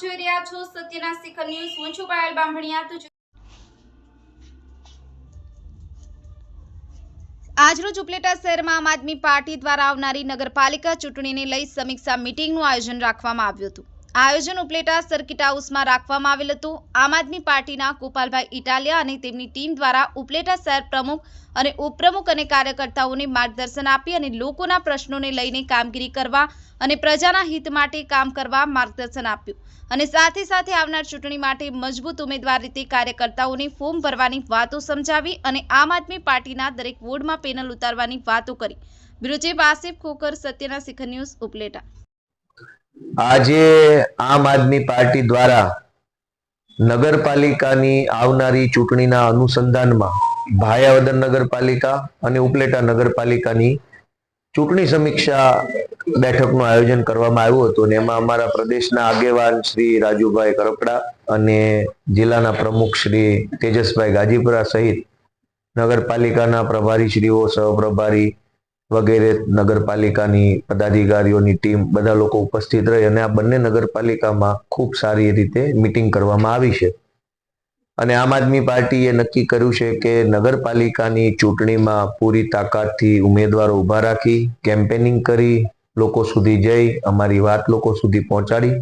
છો સત્યના શિખર ન્યૂઝ. હું છું પાયલ બામભણિયા તો આજરોજ ઉપલેટા શહેરમાં આમ આદમી પાર્ટી દ્વારા આવનારી નગરપાલિકા ચૂંટણીને લઈ સમીક્ષા મિટિંગનું આયોજન રાખવામાં આવ્યું હતું. આયોજન ઉપલેટા સર્કિટ હાઉસમાં રાખવામાં આવેલ હતું. આમ આદમી પાર્ટીના ગોપાલભાઈ ઇટાલિયા અને તેમની ટીમ દ્વારા ઉપલેટા શહેર પ્રમુખ અને ઉપપ્રમુખ અને કાર્યકર્તાઓને માર્ગદર્શન આપી અને લોકોના પ્રશ્નોને લઈને કામગીરી કરવા અને પ્રજાના હિત માટે કામ કરવા માર્ગદર્શન આપ્યું. અને સાથે સાથે આવનાર ચૂંટણી માટે મજબૂત ઉમેદવાર રીતે કાર્યકર્તાઓને ફોર્મ ભરવાની વાતો સમજાવી અને આમ આદમી પાર્ટીના દરેક વોર્ડમાં પેનલ ઉતારવાની વાતો કરી. બ્યુરો ચીફ આસિફ સત્યના શિખર ન્યૂઝ ઉપલેટા. આજે આમ આદમી પાર્ટી દ્વારા નગરપાલિકાની આવનારી ચૂંટણીના અનુસંધાનમાં ભાયાવદર નગરપાલિકા અને ઉપલેટા નગરપાલિકાની ચૂંટણી સમીક્ષા બેઠકનું આયોજન કરવામાં આવ્યું હતું અને એમાં અમારા પ્રદેશના આગેવાન શ્રી રાજુભાઈ કરપડા અને જિલ્લાના પ્રમુખ શ્રી તેજસભાઈ ગાજીપુરા સહિત નગરપાલિકાના પ્રભારીશ્રીઓ, સહપ્રભારી વગેરે નગરપાલિકાની પદાધિકારીઓની ટીમ બધા લોકો ઉપસ્થિત રહી અને આ બંને નગરપાલિકામાં ખૂબ સારી રીતે મિટિંગ કરવામાં આવી છે. અને આમ આદમી પાર્ટીએ નક્કી કર્યું છે કે નગરપાલિકાની ચૂંટણીમાં પૂરી તાકાતથી ઉમેદવારો ઊભા રાખી, કેમ્પેનિંગ કરી, લોકો સુધી જઈ, અમારી વાત લોકો સુધી પહોંચાડી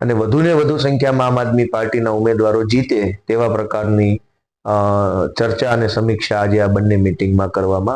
અને વધુને વધુ સંખ્યામાં આમ આદમી પાર્ટીના ઉમેદવારો જીતે તેવા પ્રકારની ચર્ચા અને સમીક્ષા આજે આ બંને મિટિંગમાં કરવામાં